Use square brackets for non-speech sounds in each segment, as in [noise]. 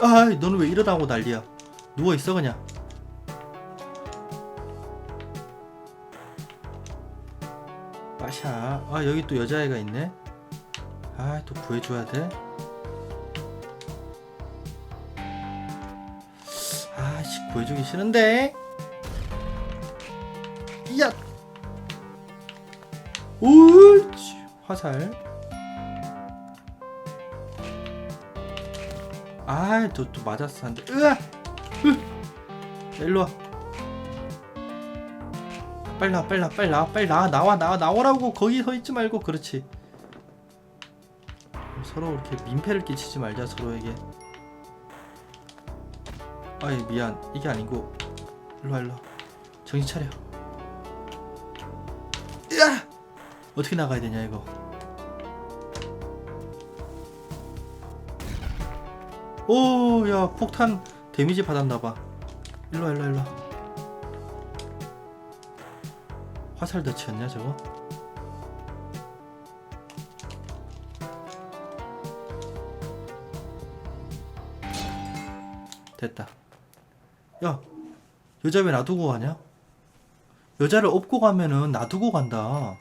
아 너는 왜 일어나고 난리야? 누워있어 그냥. 빠샤 아 여기 또 여자애가 있네. 아 또 구해줘야 돼? 아씨 구해주기 싫은데? 야! 오이치 화살 아이 또, 또 맞았어. 한대 으아! 으! 일로 와. 빨리 나와 빨리 나와 빨리 나와 빨리 나와 나와 나와 나오라고. 거기 서 있지 말고. 그렇지. 서로 이렇게 민폐를 끼치지 말자 서로에게. 아이 미안. 이게 아니고. 일로와 일로와. 정신 차려. 야 어떻게 나가야 되냐 이거 오, 야, 폭탄 데미지 받았나봐. 일로와, 일로와, 일로와. 화살 덫이었냐, 저거? 됐다. 야, 여자 왜 놔두고 가냐? 여자를 업고 가면은 놔두고 간다.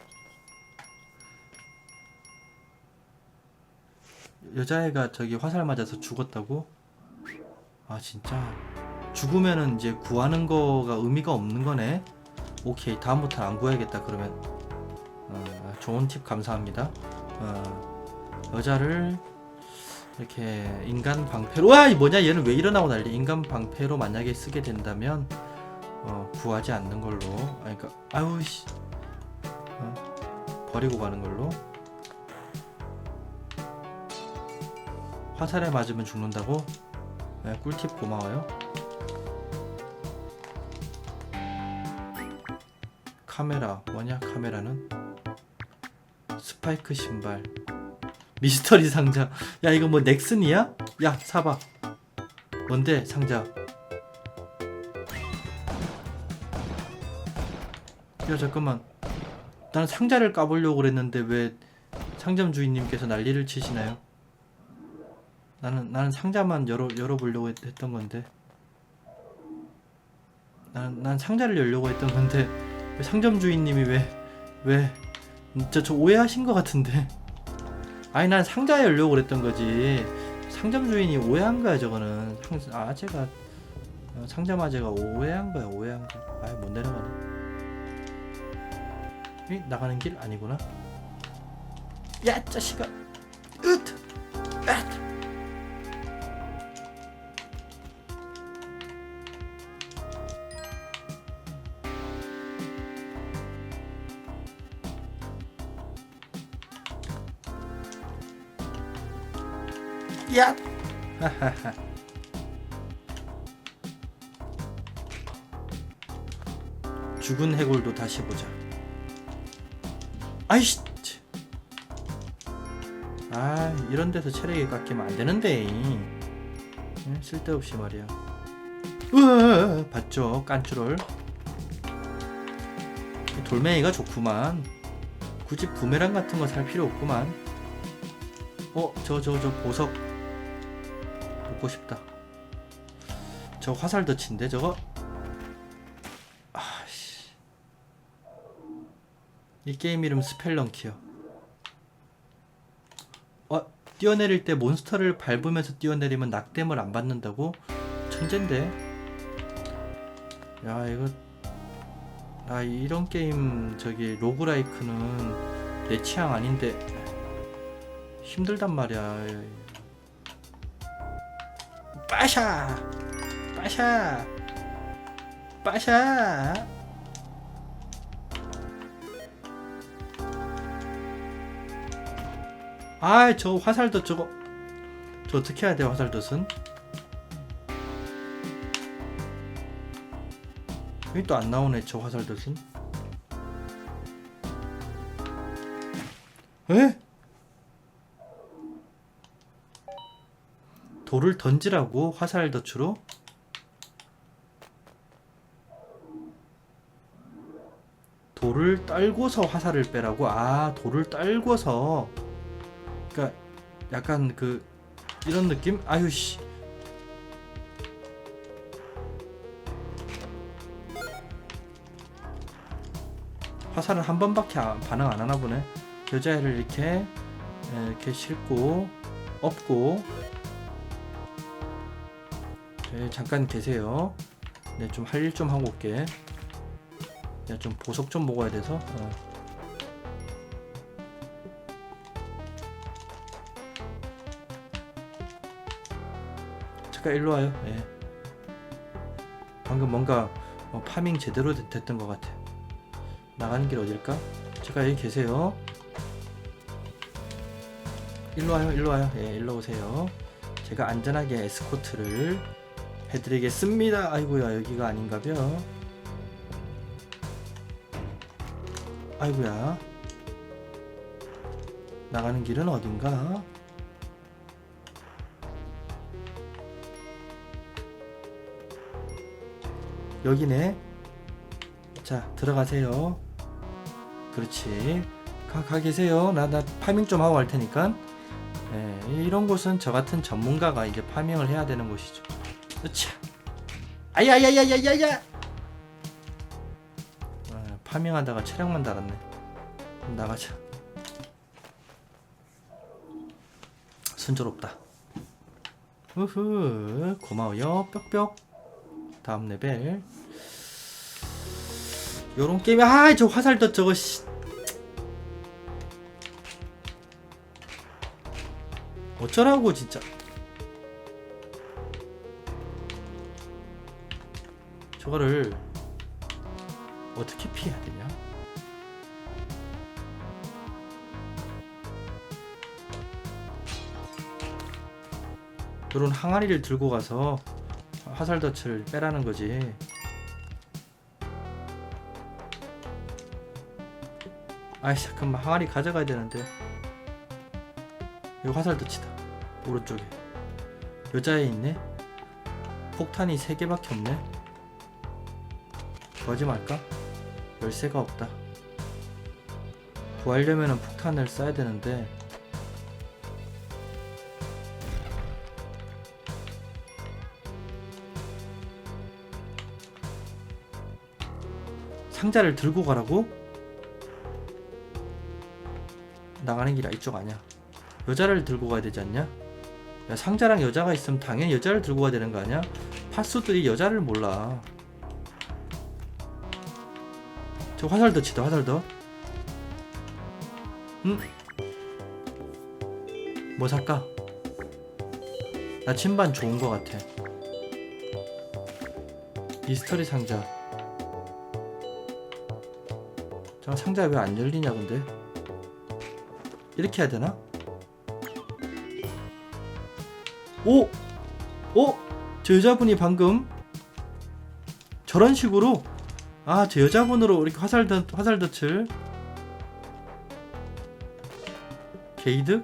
여자애가 저기 화살 맞아서 죽었다고? 아 진짜 죽으면은 이제 구하는 거가 의미가 없는 거네. 오케이 다음부터 안 구해야겠다 그러면. 어, 좋은 팁 감사합니다. 어, 여자를 이렇게 인간 방패로 와이 뭐냐 얘는 왜 일어나고 난리? 인간 방패로 만약에 쓰게 된다면 어, 구하지 않는 걸로. 아니 그러니까 아유 씨 어, 버리고 가는 걸로. 화살에 맞으면 죽는다고? 네, 꿀팁 고마워요. 카메라 뭐냐 카메라는 스파이크 신발 미스터리 상자 야 이거 뭐 넥슨이야? 야 사봐 뭔데 상자 야 잠깐만 난 상자를 까보려고 그랬는데 왜 상점 주인님께서 난리를 치시나요? 나는 나는 상자만 열어 열어보려고 했, 했던 건데. 난, 난 상자를 열려고 했던 건데 왜 상점 주인님이 왜 왜저 저 오해하신 것 같은데. 아니 난 상자 열려고 그랬던 거지. 상점 주인이 오해한 거야 저거는. 상, 아 제가 어, 상점 아재가 오해한 거야 오해한 거. 아이 못 내려가네. 이 나가는 길 아니구나. 야 자식아. [laughs] 죽은 해골도 다시 보자. 아이씨! 아, 이런 데서 체력이 깎이면 안 되는데. 응? 쓸데없이 말이야. 으아, 봤죠? 깐추롤. 이 돌멩이가 좋구만. 굳이 부메랑 같은 거 살 필요 없구만. 어, 저, 저, 저 보석 먹고 싶다. 저 화살 덫인데 저거? 아씨. 이 게임 이름 스펠런키요. 어, 뛰어내릴 때 몬스터를 밟으면서 뛰어내리면 낙뎀을 안 받는다고? 천재인데. 야 이거 아 이런 게임 저기 로그라이크는 내 취향 아닌데 힘들단 말이야. 빠샤! 빠샤! 빠샤! 아, 저 화살도 저거 저 어떻게 해야 돼 화살덫은? 여기 또안 나오네 저 화살덫은? 에? 돌을 던지라고 화살 덫으로? 돌을 딸고서 화살을 빼라고? 아 돌을 딸고서. 그러니까 약간 그 이런 느낌? 아휴씨. 화살은 한 번밖에 반응 안 하나 보네. 여자애를 이렇게 예, 이렇게 싣고 업고. 네, 잠깐 계세요. 네, 좀 할 일 좀 하고 올게. 내가 좀 보석 좀 먹어야 돼서. 어. 잠깐 일로 와요. 예. 방금 뭔가 어, 파밍 제대로 됐- 됐던 것 같아. 나가는 길 어딜까? 잠깐 여기 계세요. 일로 와요, 일로 와요. 예, 일로 오세요. 제가 안전하게 에스코트를 해드리겠습니다. 아이고야, 여기가 아닌가벼. 아이고야. 나가는 길은 어딘가? 여기네. 자, 들어가세요. 그렇지. 가, 가 계세요. 나, 나 파밍 좀 하고 갈 테니까. 예, 이런 곳은 저 같은 전문가가 이제 파밍을 해야 되는 곳이죠. 으차. 아야야야야야야! 아, 파밍하다가 체력만 달았네. 나가자. 순조롭다. 우후, 고마워요. 뿅뿅. 다음 레벨. 요런 게임에 아, 저 화살 덧 저거 씨. 어쩌라고 진짜. 저거를 어떻게 피해야 되냐? 요런 항아리를 들고 가서 화살 덫을 빼라는 거지. 아이 잠깐만 항아리 가져가야 되는데. 여기 화살 덫이다. 오른쪽에. 여자애 있네. 폭탄이 3개밖에 없네. 구하지 말까? 열쇠가 없다. 구하려면은 폭탄을 쏴야 되는데 상자를 들고 가라고? 나가는 길이 이쪽 아니야. 여자를 들고 가야 되지 않냐? 야, 상자랑 여자가 있으면 당연히 여자를 들고 가야 되는 거 아니야? 파수들이 여자를 몰라. 저 화살 덫이다, 화살 덫. 응? 뭐 살까? 나 침반 좋은 거 같아. 미스터리 상자. 저 상자 왜 안 열리냐 근데? 이렇게 해야 되나? 오! 오! 저 여자분이 방금 저런 식으로 아, 저 여자분으로 이렇게 화살 덧 화살 덫을 게이드?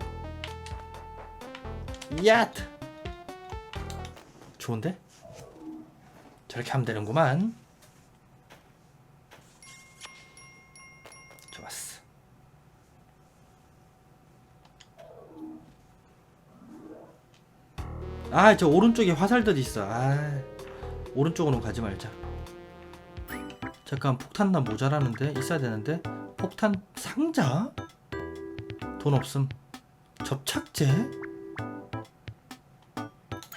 야트! 좋은데? 저렇게 하면 되는구만. 좋았어. 아, 저 오른쪽에 화살덧 있어. 아, 오른쪽으로 가지 말자. 잠깐 폭탄 나 모자라는데 있어야 되는데 폭탄 상자? 돈 없음. 접착제?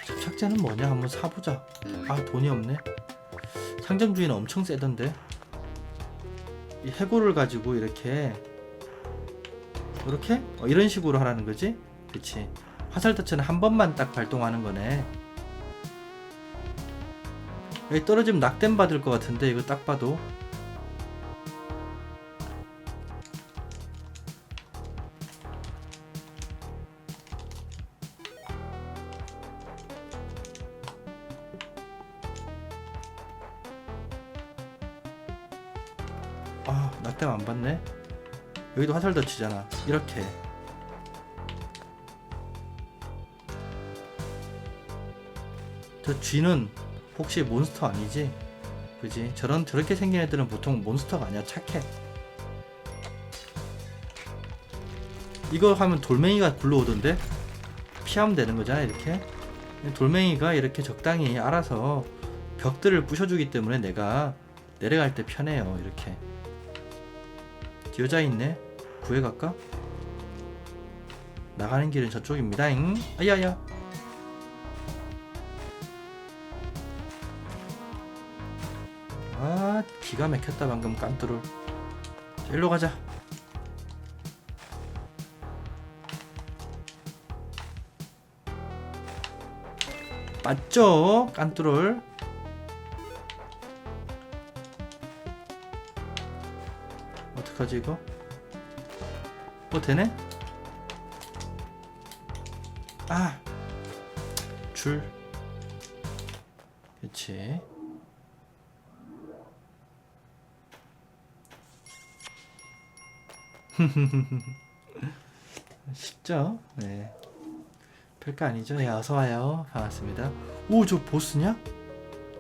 접착제는 뭐냐? 한번 사보자. 아 돈이 없네. 상점 주인은 엄청 세던데. 이 해골을 가지고 이렇게 이렇게 어, 이런 식으로 하라는 거지? 그치? 화살 터치는 한 번만 딱 발동하는 거네. 여기 떨어지면 낙뎀 받을 것 같은데 이거 딱 봐도. 아 낙뎀 안 받네. 여기도 화살 덧치잖아. 이렇게. 저 쥐는 혹시 몬스터 아니지? 그지? 저런 저렇게 생긴 애들은 보통 몬스터가 아니야 착해 이거 하면 돌멩이가 굴러오던데 피하면 되는 거잖아 이렇게 돌멩이가 이렇게 적당히 알아서 벽들을 부셔주기 때문에 내가 내려갈 때 편해요 이렇게 여자 있네. 구해갈까? 나가는 길은 저쪽입니다. 잉? 아야야. 기가 막혔다 방금 깐뚜를. 자, 일로 가자. 맞죠? 깐뚜를. 어떡하지 이거? 뭐 되네? 아! 줄. 그치. [laughs] 쉽죠? 네. 별거 아니죠? 예, 어서와요. 반갑습니다. 오, 저 보스냐?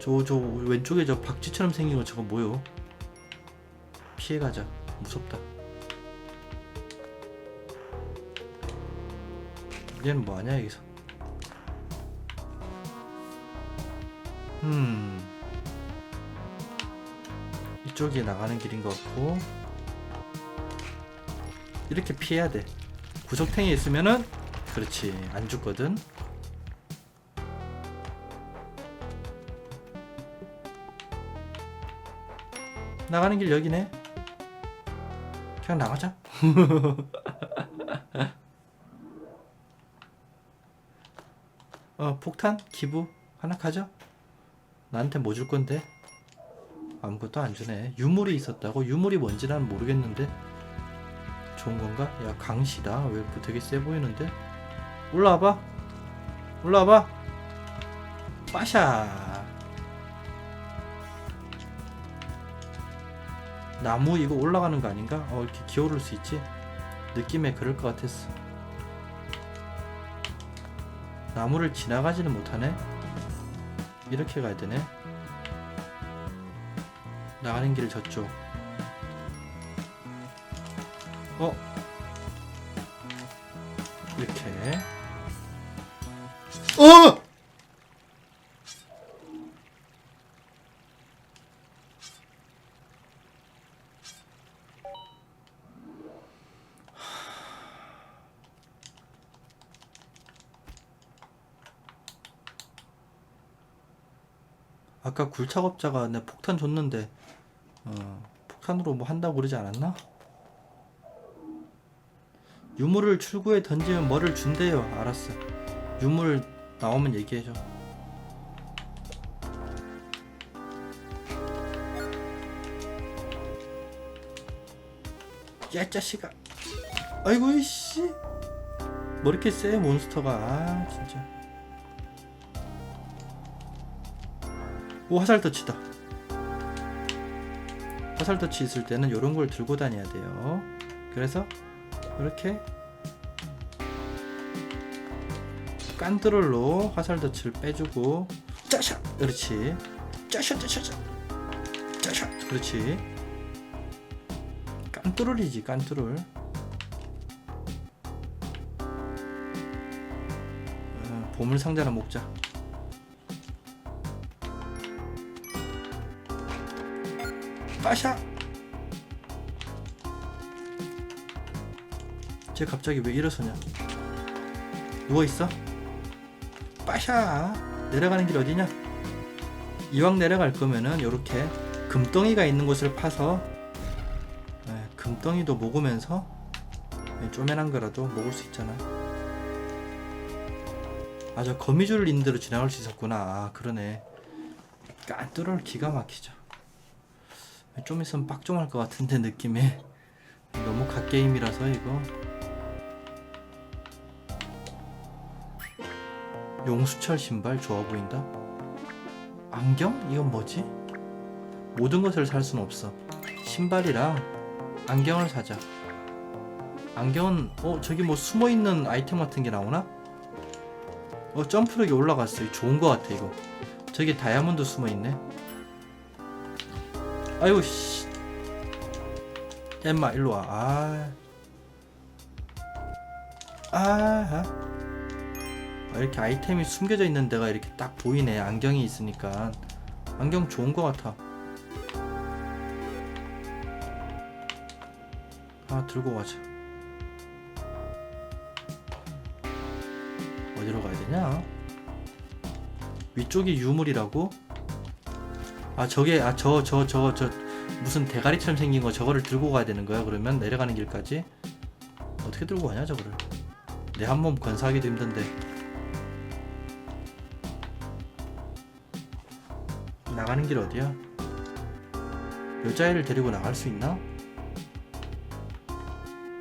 저, 저, 왼쪽에 저 박쥐처럼 생긴 거 저거 뭐요? 피해가자. 무섭다. 얘는 뭐하냐, 여기서? 음. 이쪽이 나가는 길인 것 같고. 이렇게 피해야 돼. 구석탱이 있으면은, 그렇지. 안 죽거든. 나가는 길 여기네. 그냥 나가자. [laughs] 어, 폭탄? 기부? 하나 가져? 나한테 뭐 줄 건데? 아무것도 안 주네. 유물이 있었다고? 유물이 뭔지 난 모르겠는데. 좋은 건가? 야, 강시다. 왜 이렇게 되게 세 보이는데? 올라와봐. 올라와봐. 빠샤. 나무 이거 올라가는 거 아닌가? 어, 이렇게 기어오를 수 있지? 느낌에 그럴 것 같았어. 나무를 지나가지는 못하네. 이렇게 가야 되네. 나가는 길 저쪽. 어? 이렇게. 어! 아까 굴착업자가 내 폭탄 줬는데 어, 폭탄으로 뭐 한다고 그러지 않았나? 유물을 출구에 던지면 뭐를 준대요. 알았어. 유물 나오면 얘기해줘. 야 자식아. 아이고 이씨. 뭐 이렇게 세 몬스터가. 아 진짜. 오 화살 터치다. 화살 터치 있을 때는 이런 걸 들고 다녀야 돼요. 그래서 이렇게 깐드롤로 화살 터치를 빼주고 짜샷 그렇지. 짜샷 짜샷 짜샷 그렇지. 깐뚜롤이지 깐뚜롤. 어, 보물 상자나 먹자. 빠샤 쟤 갑자기 왜 일어서냐? 누워 있어? 빠샤! 내려가는 길 어디냐? 이왕 내려갈 거면은 요렇게 금덩이가 있는 곳을 파서 네, 금덩이도 먹으면서 네, 쪼매난 거라도 먹을 수 있잖아. 아 저 거미줄 있는 대로 지나갈 수 있었구나. 아 그러네. 깐뚜롤 기가 막히죠. 좀 있으면 빡종할 것 같은데 느낌에 너무 갓게임이라서 이거 용수철 신발 좋아 보인다 안경? 이건 뭐지? 모든 것을 살 순 없어 신발이랑 안경을 사자 안경은 어 저기 뭐 숨어 있는 아이템 같은 게 나오나? 어 점프력이 올라갔어 좋은 거 같아 이거 저기 다이아몬드 숨어 있네 아이고 씨. 엠마 일로 와. 아. 아. 아. 이렇게 아이템이 숨겨져 있는 데가 이렇게 딱 보이네. 안경이 있으니까. 안경 좋은 거 같아. 아 들고 가자 어디로 가야 되냐 위쪽이 유물이라고 아 저게 아 저 저 저 저 무슨 대가리처럼 생긴 거 저거를 들고 가야 되는 거야 그러면 내려가는 길까지 어떻게 들고 가냐 저거를 내 한 몸 건사하기도 힘든데 나가는 길 어디야 여자애를 데리고 나갈 수 있나?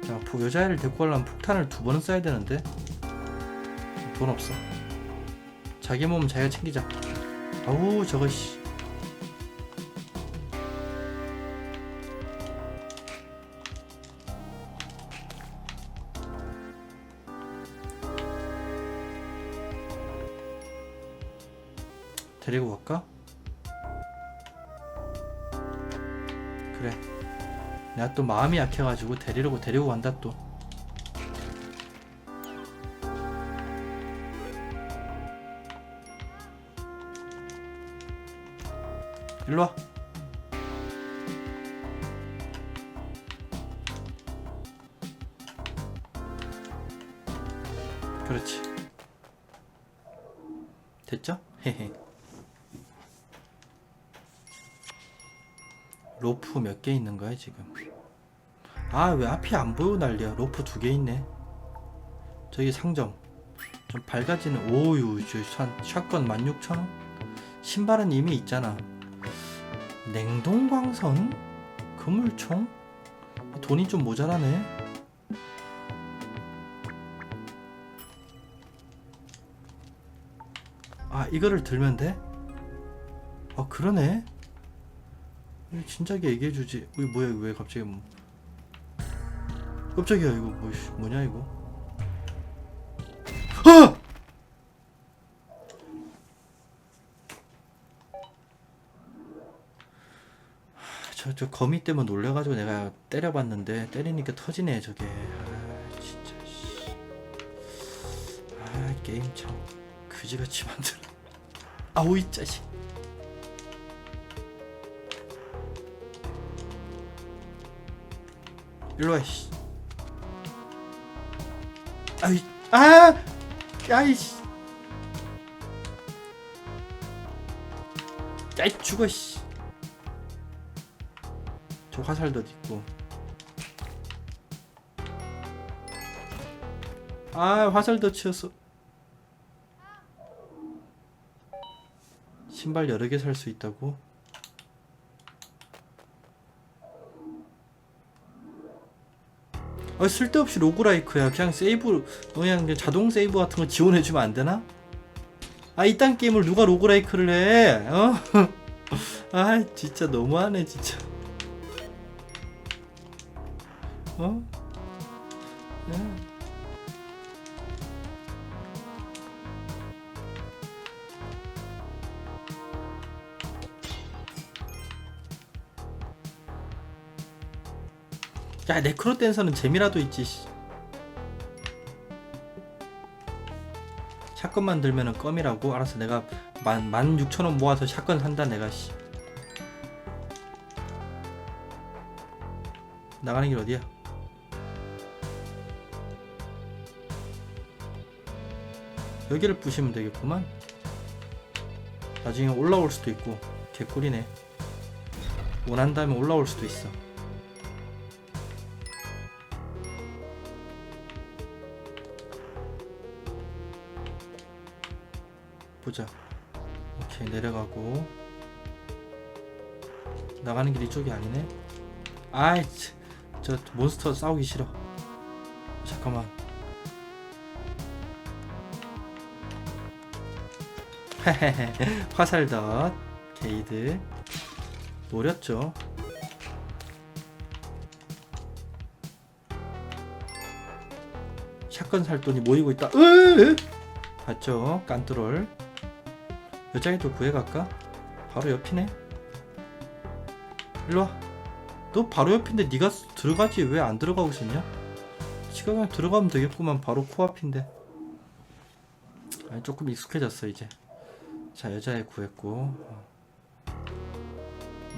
자, 포- 여자애를 데리고 가려면 폭탄을 두 번은 써야 되는데 돈 없어. 자기 몸 자기가 챙기자. 아우 저거 씨. 그래. 내가 또 마음이 약해가지고 데리려고 데리고 간다 또. 일로 와. 몇 개 있는 거야 지금? 아 왜 앞이 안 보여 난리야? 로프 두 개 있네. 저기 상점. 좀 밝아지는 오유 저 샷- 샷건 16,000원? 신발은 이미 있잖아. 냉동광선? 그물총? 돈이 좀 모자라네. 아 이거를 들면 돼? 아 그러네. 진작에 얘기해주지. 이거 뭐야 왜 갑자기 뭐? 깜짝이야 이거 뭐 씨, 뭐냐 이거? 아! 저, 저 거미 때문에 놀래가지고 내가 때려봤는데 때리니까 터지네 저게 아 진짜 씨. 아 게임 참 그지같이 [laughs] 만들어 아우 이 자식 일로 와 씨. 아이 아! 야이씨. 야이 죽어 씨. 저 화살덧 있고. 아 화살덧이었어 신발 여러 개 살 수 있다고 아 쓸데없이 로그라이크야 그냥 세이브 그냥 그냥 자동 세이브 같은 거 지원해주면 안 되나? 아 이딴 게임을 누가 로그라이크를 해 어? [laughs] 아 진짜 너무하네 진짜 어? 야 네크로 댄서는 재미라도 있지 씨. 샷건 만들면은 껌이라고? 알았어 내가 만, 만 육천 원 모아서 샷건 산다 내가 씨. 나가는 길 어디야? 여기를 부시면 되겠구만. 나중에 올라올 수도 있고 개꿀이네. 원한다면 올라올 수도 있어 보자. 오케이 내려가고 나가는 길 이쪽이 아니네. 아이 치, 저 몬스터 싸우기 싫어. 잠깐만. [laughs] 화살덧 게이드 노렸죠. 샷건 살 돈이 모이고 있다. 으으으! 봤죠? 깐뚜롤. 여자애도 구해갈까? 바로 옆이네. 일로 와. 너 바로 옆인데 네가 스- 들어가지 왜 안 들어가고 있었냐? 지가 그냥 들어가면 되겠구만 바로 코앞인데. 아니, 조금 익숙해졌어 이제. 자 여자애 구했고.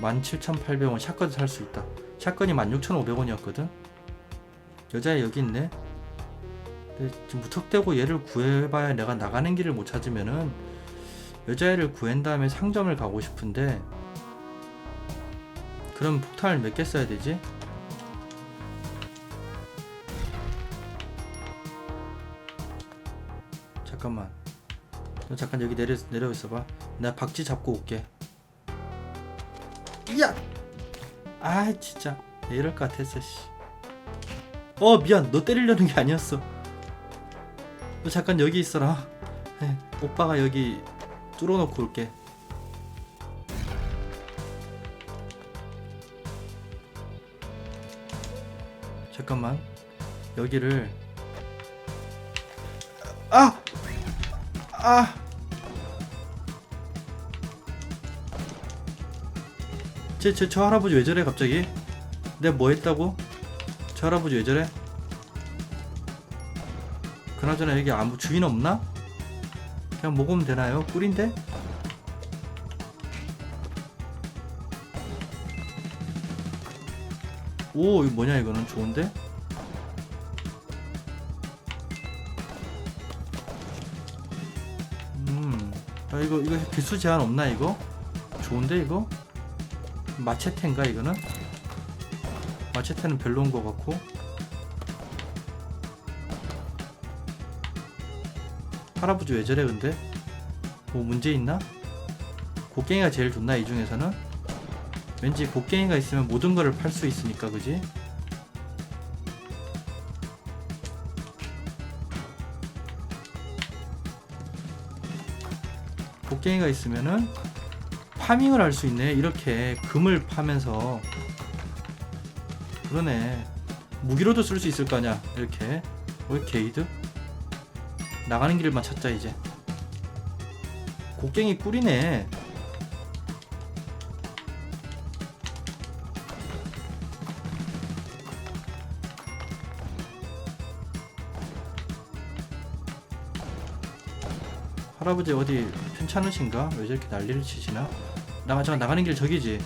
17,800원 샷건 살 수 있다. 샷건이 16,500원이었거든. 여자 여기 있네. 근데 지금 무턱대고 얘를 구해봐야 내가 나가는 길을 못 찾으면은 여자애를 구한 다음에 상점을 가고 싶은데 그럼 폭탄을 몇 개 써야 되지? 잠깐만. 너 잠깐 여기 내려 내려 있어봐. 내가 박쥐 잡고 올게. 야! 아 진짜 내 이럴 것 같았어 씨. 어 미안 너 때리려는 게 아니었어. 너 잠깐 여기 있어라. 네, 오빠가 여기 뚫어놓고 올게. 잠깐만 여기를 아! 아! 제, 저, 저 할아버지 왜 저래 갑자기? 내가 뭐 했다고? 저 할아버지 왜 저래? 그나저나 여기 아무 주인 없나? 그냥 먹으면 되나요? 꿀인데? 오 이거 뭐냐 이거는 좋은데? 음, 야 이거 이거 개수 제한 없나 이거? 좋은데 이거? 마체테인가 이거는? 마체테는 별로인 것 같고 할아버지 왜 저래 근데? 뭐 문제 있나? 곡괭이가 제일 좋나 이 중에서는? 왠지 곡괭이가 있으면 모든 거를 팔 수 있으니까 그지? 곡괭이가 있으면은 파밍을 할 수 있네 이렇게 금을 파면서 그러네 무기로도 쓸 수 있을 거 아니야 이렇게 왜 게이드? 나가는 길만 찾자 이제 곡괭이 꿀이네 할아버지 어디 괜찮으신가? 왜 저렇게 난리를 치시나? 나가 잠깐 나가는 길 저기지.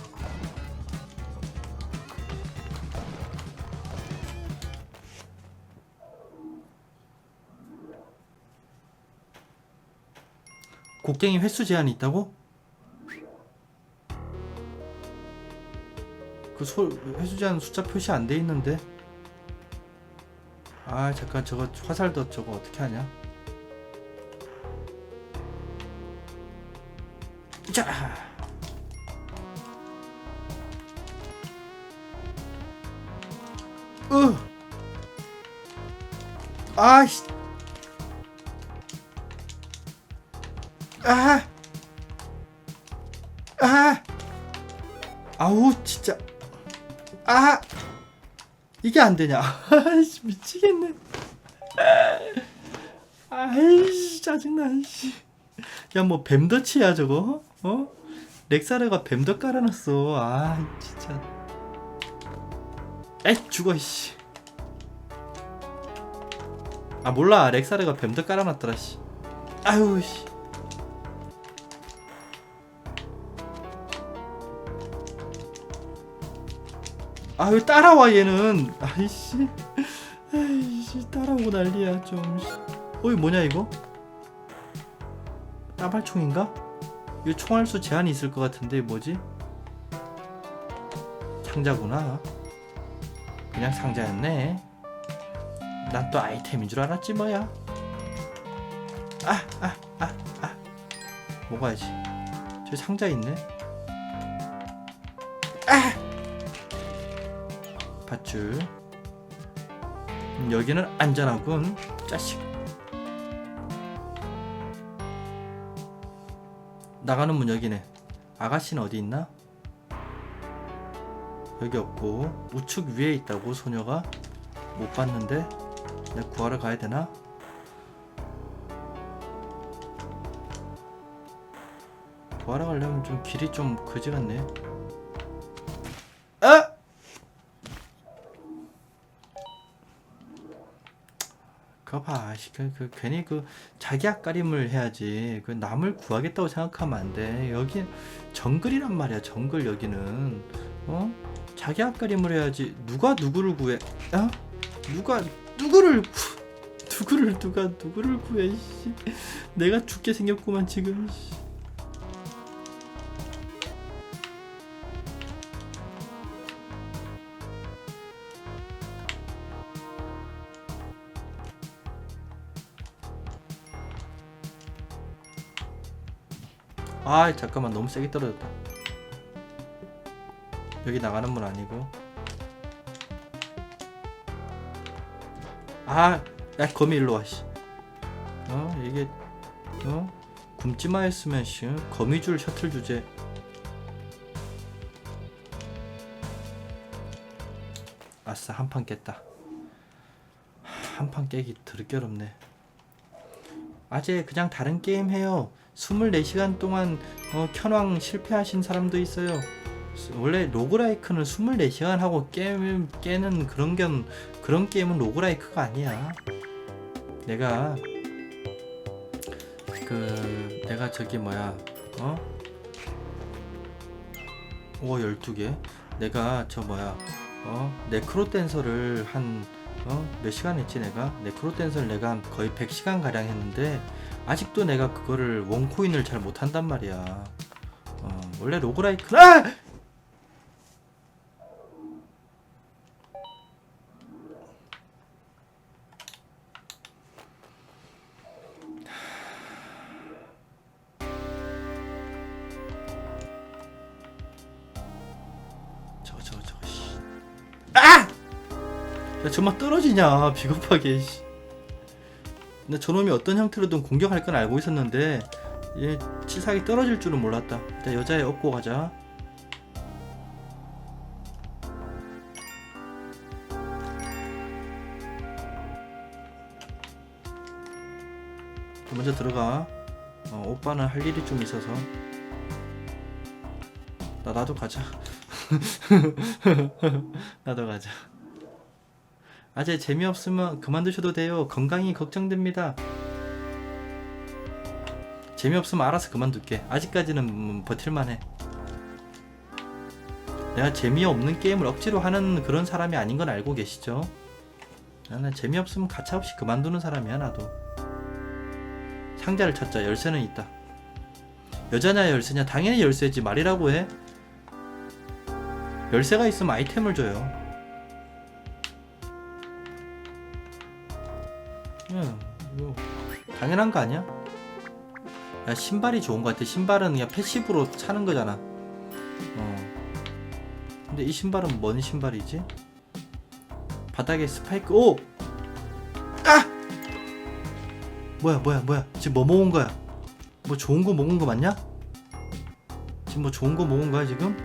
곡괭이 횟수 제한이 있다고? 그 소, 횟수 제한 숫자 표시 안 돼 있는데. 아 잠깐 저거 화살도 저거 어떻게 하냐? 자. 으. 아씨. 아. 아. 아우 진짜. 아. 이게 안 되냐? 아이씨 미치겠네. 아이씨 짜증나. 씨. 야뭐 뱀더치야 저거? 어? 렉사르가 뱀더 깔아놨어. 아 진짜. 에 죽어 씨. 아 몰라 렉사르가 뱀더 깔아놨더라 씨. 아유 씨. 아유 따라와 얘는. 아이씨. 아이씨 따라오고 난리야 좀. 어이 뭐냐 이거? 따발총인가? 이거 총알 수 제한이 있을 것 같은데 뭐지? 상자구나. 그냥 상자였네. 난 또 아이템인 줄 알았지 뭐야. 아, 아, 아, 아. 먹어야지. 저 상자 있네. 밧줄. 음, 여기는 안전하군. 짜식. 나가는 문 여기네. 아가씨는 어디 있나? 여기 없고 우측 위에 있다고 소녀가 못 봤는데 내가 구하러 가야 되나? 구하러 가려면 좀 길이 좀 그지 같네. 그, 그 괜히 그 자기 앞가림을 해야지. 그 남을 구하겠다고 생각하면 안 돼. 여기 정글이란 말이야. 정글 여기는 어? 자기 앞가림을 해야지. 누가 누구를 구해? 어? 누가 누구를 구, 누구를 누가 누구를 구해 씨. 내가 죽게 생겼구만 지금 씨. 아 잠깐만 너무 세게 떨어졌다. 여기 나가는 문 아니고. 아야 거미 일로 와씨. 어 이게 어? 굶지마 했으면 씨. 어? 거미줄 셔틀 주제. 아싸 한 판 깼다. 한 판 깨기 더럽게 어렵네. 아재 그냥 다른 게임 해요 24시간 동안 어, 켠왕 실패하신 사람도 있어요 원래 로그라이크는 24시간 하고 깨, 깨는 그런 견 그런 게임은 로그라이크가 아니야 내가 그 내가 저기 뭐야 어? 오 12개 내가 저 뭐야 어? 네크로 댄서를 한 어? 몇 시간 했지 내가 네크로 댄서를 내가 한 거의 100시간 가량 했는데 아직도 내가 그거를 원코인을 잘 못한단 말이야 어, 원래 로그라이크 아! 저거 저거 저거 씨. 아! 야 정말 떨어지냐 비겁하게 씨. 근데 저놈이 어떤 형태로든 공격할 건 알고 있었는데 얘 치사하게 떨어질 줄은 몰랐다. 일단 여자애 업고 가자. 먼저 들어가. 어, 오빠는 할 일이 좀 있어서. 나 나도 가자. [laughs] 나도 가자 아재 재미없으면 그만두셔도 돼요. 건강이 걱정됩니다. 재미없으면 알아서 그만둘게. 아직까지는 음, 버틸만해. 내가 재미없는 게임을 억지로 하는 그런 사람이 아닌 건 알고 계시죠? 나는 재미없으면 가차없이 그만두는 사람이야 나도. 상자를 찾자. 열쇠는 있다. 여자냐 열쇠냐? 당연히 열쇠지. 말이라고 해. 열쇠가 있으면 아이템을 줘요 당연한 거 아니야? 야 신발이 좋은 거 같아. 신발은 그냥 패시브로 차는 거잖아. 어. 근데 이 신발은 뭔 신발이지? 바닥에 스파이크. 오! 아! 뭐야 뭐야 뭐야? 지금 뭐 먹은 거야? 뭐 좋은 거 먹은 거 맞냐? 지금 뭐 좋은 거 먹은 거야 지금?